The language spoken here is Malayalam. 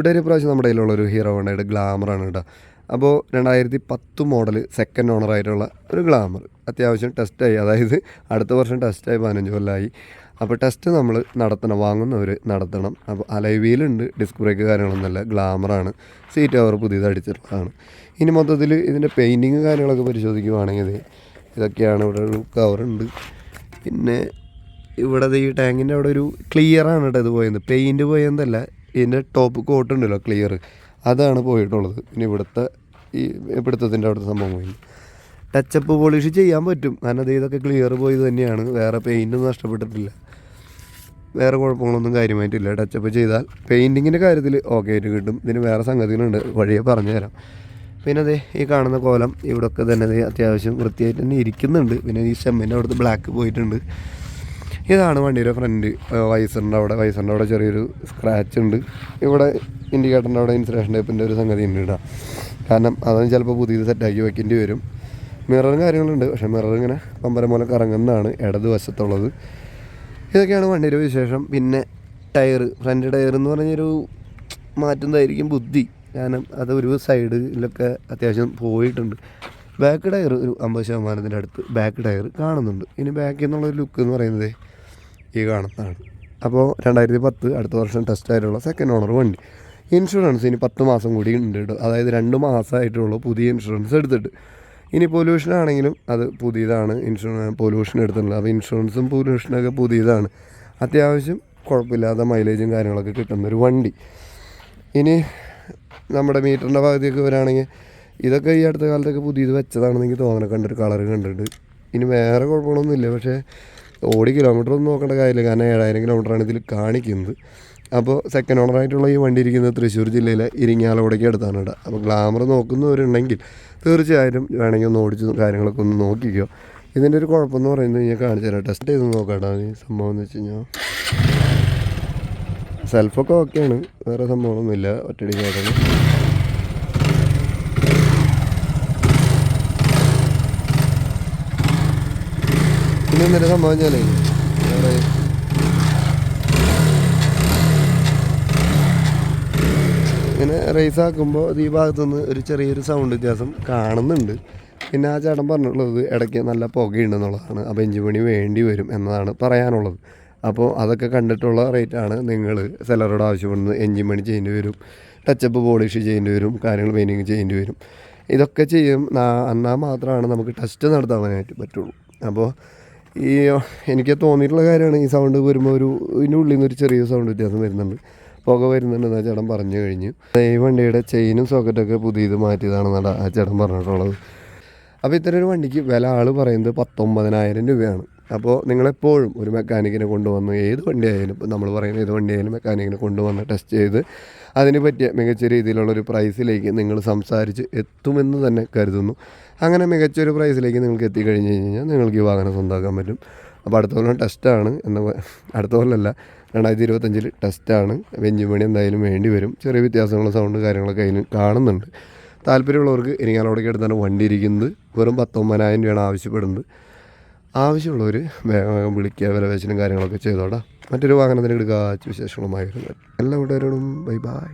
കൂട്ടുകാരി പ്രാവശ്യം നമ്മുടെ കയ്യിലുള്ളൊരു ഹീറോ ഹോണ്ടയുടെ ഗ്ലാമറാണ് കേട്ടോ. അപ്പോൾ രണ്ടായിരത്തി പത്ത് മോഡൽ സെക്കൻഡ് ഓണർ ആയിട്ടുള്ള ഒരു ഗ്ലാമർ അത്യാവശ്യം ടെസ്റ്റായി അതായത് അടുത്ത വർഷം ടെസ്റ്റായി പതിനഞ്ച് കൊല്ലമായി അപ്പോൾ ടെസ്റ്റ് നമ്മൾ നടത്തണം. വാങ്ങുന്നവർ നടത്തണം. അപ്പോൾ അലൈവിയിലുണ്ട്. ഡിസ്ക് ബ്രേക്ക് കാര്യങ്ങളൊന്നുമല്ല. ഗ്ലാമറാണ് സീറ്റ് അവർ പുതിയത് അടിച്ചിട്ടുള്ളതാണ്. ഇനി മൊത്തത്തിൽ ഇതിന്റെ പെയിന്റിങ് കാര്യങ്ങളൊക്കെ പരിശോധിക്കുവാണെങ്കിൽ ഇതൊക്കെയാണ് ഇവിടെ ഒരു കവറുണ്ട് പിന്നെ ഇവിടെ ഈ ടാങ്കിന്റെ അവിടെ ഒരു ക്ലിയറാണ് കേട്ടോ ഇത് പോയത്. പെയിന്റ് പോയതല്ല. ഇതിന്റെ ടോപ്പ് കോട്ട് ഉണ്ടല്ലോ ക്ലിയർ അതാണ് പോയിട്ടുള്ളത്. പിന്നെ ഇവിടുത്തെ ഈ പിടുത്തത്തിന്റെ അവിടുത്തെ സംഭവം പോയി. ടച്ചപ്പ് പോളിഷ് ചെയ്യാൻ പറ്റും. കാരണം അത് ഇതൊക്കെ ക്ലിയർ പോയത് തന്നെയാണ്. വേറെ പെയിന്റൊന്നും നഷ്ടപ്പെട്ടിട്ടില്ല. വേറെ കുഴപ്പങ്ങളൊന്നും കാര്യമായിട്ടില്ല. ടച്ചപ്പ് ചെയ്താൽ പെയിന്റിങ്ങിന്റെ കാര്യത്തിൽ ഓക്കെ ആയിട്ട് കിട്ടും. ഇതിന് വേറെ സംഗതികളുണ്ട്. വഴിയെ പറഞ്ഞു തരാം പിന്നെ അതെ ഈ കാണുന്ന കോലം ഇവിടെയൊക്കെ തന്നെ അത്യാവശ്യം വൃത്തിയായിട്ട് തന്നെ ഇരിക്കുന്നുണ്ട്. പിന്നെ ഈ സ്റ്റെമ്മിന്റെ അവിടുത്തെ ബ്ലാക്ക് പോയിട്ടുണ്ട്. ഇതാണ് വണ്ടിയുടെ ഫ്രണ്ട് വൈസറിന്റെ അവിടെ വൈസറിന്റെ അവിടെ ചെറിയൊരു സ്ക്രാച്ച് ഉണ്ട്. ഇവിടെ ഇൻഡിക്കേറ്ററിന്റെ അവിടെ ഇൻസുലേഷൻ ടൈപ്പിന്റെ ഒരു സംഗതി ഉണ്ട് കേട്ടോ. കാരണം അതൊന്നും ചിലപ്പോൾ പുതിയത് സെറ്റാക്കി വെക്കേണ്ടി വരും. മിററും കാര്യങ്ങളുണ്ട് പക്ഷെ മിറർ ഇങ്ങനെ പമ്പരം പോലെ കറങ്ങുന്നതാണ് ഇടത് വശത്തുള്ളത് ഇതൊക്കെയാണ് വണ്ടിയുടെ വിശേഷം. പിന്നെ ടയർ ഫ്രണ്ട് ടയർ എന്ന് പറഞ്ഞൊരു മാറ്റുന്നതായിരിക്കും ബുദ്ധി. കാരണം അത് ഒരു സൈഡിലൊക്കെ അത്യാവശ്യം പോയിട്ടുണ്ട്. ബാക്ക് ടയർ ഒരു അമ്പത് ശതമാനത്തിന്റെ അടുത്ത് ബാക്ക് ടയർ കാണുന്നുണ്ട്. ഇനി ബാക്കിൽ നിന്നുള്ളൊരു ലുക്ക് എന്ന് പറയുന്നത് ഈ കാണുന്നതാണ്. അപ്പോൾ രണ്ടായിരത്തി പത്ത് അടുത്ത വർഷം ടെസ്റ്റ് ആയിട്ടുള്ള സെക്കൻഡ് ഓണർ വണ്ടി. ഇൻഷുറൻസ് ഇനി പത്ത് മാസം കൂടി ഉണ്ട് കേട്ടോ അതായത് രണ്ട് മാസമായിട്ടുള്ളൂ പുതിയ ഇൻഷുറൻസ് എടുത്തിട്ട്. ഇനി പൊല്യൂഷൻ ആണെങ്കിലും അത് പുതിയതാണ് ഇൻഷുറൻസ് പൊല്യൂഷൻ എടുത്തിട്ടുള്ളത്. അപ്പോൾ ഇൻഷുറൻസും പൊല്യൂഷനൊക്കെ പുതിയതാണ്. അത്യാവശ്യം കുഴപ്പമില്ലാത്ത മൈലേജും കാര്യങ്ങളൊക്കെ കിട്ടുന്നൊരു വണ്ടി. ഇനി നമ്മുടെ മീറ്ററിന്റെ ഭാഗത്തേക്ക് വരാണെങ്കിൽ ഇതൊക്കെ ഈ അടുത്ത കാലത്തൊക്കെ പുതിയത് വെച്ചതാണെന്ന് എനിക്ക് തോന്നണം കണ്ടൊരു കളർ കണ്ടിട്ട് ഇനി വേറെ കുഴപ്പങ്ങളൊന്നുമില്ല. പക്ഷേ ഓടി കിലോമീറ്റർ ഒന്നും നോക്കേണ്ട കാര്യമില്ല. കാരണം ഏഴായിരം കിലോമീറ്ററാണ് ഇതിൽ കാണിക്കുന്നത്. അപ്പോൾ സെക്കൻഡ് ഓണറായിട്ടുള്ള ഈ വണ്ടി ഇരിക്കുന്നത് തൃശ്ശൂർ ജില്ലയിലെ ഇരിങ്ങാലോടേക്ക് അടുത്താണ് കേട്ടോ അപ്പോൾ ഗ്ലാമർ നോക്കുന്നവരുണ്ടെങ്കിൽ തീർച്ചയായിട്ടും വേണമെങ്കിൽ ഒന്ന് ഓടിച്ച് കാര്യങ്ങളൊക്കെ ഒന്ന് നോക്കിക്കോ. ഇതിന്റെ ഒരു കുഴപ്പമെന്ന് പറയുന്നത് ഞാൻ കാണിച്ചു തരാം. ടെസ്റ്റ് ചെയ്ത് നോക്കാട്ടോ. ഈ സംഭവം എന്ന് വെച്ച് കഴിഞ്ഞാൽ സെൽഫൊക്കെ ഓക്കെയാണ് വേറെ സംഭവമൊന്നുമില്ല ഒറ്റടി പിന്നെ എന്തൊരു സംഭവം ഞാനേ ഇങ്ങനെ റേസ് ആക്കുമ്പോൾ ഈ ഭാഗത്തുനിന്ന് ഒരു ചെറിയൊരു സൗണ്ട് വ്യത്യാസം കാണുന്നുണ്ട്. പിന്നെ ആ ചേട്ടൻ പറഞ്ഞിട്ടുള്ളത് ഇടയ്ക്ക് നല്ല പുകയുണ്ടെന്നുള്ളതാണ്. അപ്പോൾ എഞ്ചിൻ പണി വേണ്ടി വരും എന്നതാണ് പറയാനുള്ളത്. അപ്പോൾ അതൊക്കെ കണ്ടിട്ടുള്ള റേറ്റാണ് നിങ്ങൾ സെലറോട് ആവശ്യപ്പെടുന്നത്. എഞ്ചിൻ പണി ചെയ്യേണ്ടി വരും ടച്ചപ്പ് പോളിഷ് ചെയ്യേണ്ടി വരും കാര്യങ്ങൾ പെയിന്റിങ് ചെയ്യേണ്ടി വരും. ഇതൊക്കെ ചെയ്യും. എന്നാൽ മാത്രമാണ് നമുക്ക് ടെസ്റ്റ് നടത്താനായിട്ട് പറ്റുള്ളൂ. അപ്പോൾ ഈ എനിക്ക് തോന്നിയിട്ടുള്ള കാര്യമാണ് ഈ സൗണ്ട് വരുമ്പോൾ ഒരു ഇതിന്റെ ഉള്ളിൽ നിന്ന് ഒരു ചെറിയ സൗണ്ട് വ്യത്യാസം വരുന്നുണ്ട്. പുക വരുന്നുണ്ടെന്ന് ചേട്ടൻ പറഞ്ഞു കഴിഞ്ഞു. ഈ വണ്ടിയുടെ ചെയിനും സോക്കറ്റൊക്കെ പുതിയത് മാറ്റിയതാണെന്നാണ് ആ ചേട്ടൻ പറഞ്ഞിട്ടുള്ളത്. അപ്പോൾ ഇത്തരം ഒരു വണ്ടിക്ക് വില ആൾ പറയുന്നത് പത്തൊമ്പതിനായിരം രൂപയാണ്. അപ്പോൾ നിങ്ങളെപ്പോഴും ഒരു മെക്കാനിക്കിനെ കൊണ്ടുവന്ന് ഏത് വണ്ടി ആയാലും ഇപ്പോൾ നമ്മൾ പറയുന്ന ഏത് വണ്ടി ആയാലും മെക്കാനിക്കിനെ കൊണ്ടുവന്ന് ടെസ്റ്റ് ചെയ്ത് അതിന് പറ്റിയ മികച്ച രീതിയിലുള്ള ഒരു പ്രൈസിലേക്ക് നിങ്ങൾ സംസാരിച്ച് എത്തുമെന്ന് തന്നെ കരുതുന്നു. അങ്ങനെ മികച്ചൊരു പ്രൈസിലേക്ക് നിങ്ങൾക്ക് എത്തിക്കഴിഞ്ഞ് കഴിഞ്ഞാൽ നിങ്ങൾക്ക് ഈ വാഹനം സ്വന്തമാക്കാൻ പറ്റും. അപ്പോൾ അടുത്ത കൊല്ലം ടെസ്റ്റാണ് എന്ന അടുത്ത കൊല്ലമല്ല രണ്ടായിരത്തി ഇരുപത്തഞ്ചിൽ ടെസ്റ്റാണ്. വെഞ്ചും പണി എന്തായാലും വേണ്ടി വരും. ചെറിയ വ്യത്യാസങ്ങളും സൗണ്ട് കാര്യങ്ങളൊക്കെ അതിന് കാണുന്നുണ്ട്. താല്പര്യമുള്ളവർക്ക് ഇരിങ്ങാലോടേക്ക് എടുത്താണ് വണ്ടി ഇരിക്കുന്നത്. വെറും പത്തൊമ്പതിനായിരം രൂപയാണ് ആവശ്യപ്പെടുന്നത്. ആവശ്യമുള്ളവർ വേഗം വേഗം വിളിക്കുക വില വെച്ചിനും കാര്യങ്ങളൊക്കെ ചെയ്തോടാ മറ്റൊരു വാഹനത്തിന് എടുക്കുക വിശേഷങ്ങളുമായി വരുന്നത് എല്ലാ കൂട്ടുകാരോടും ബൈ ബൈ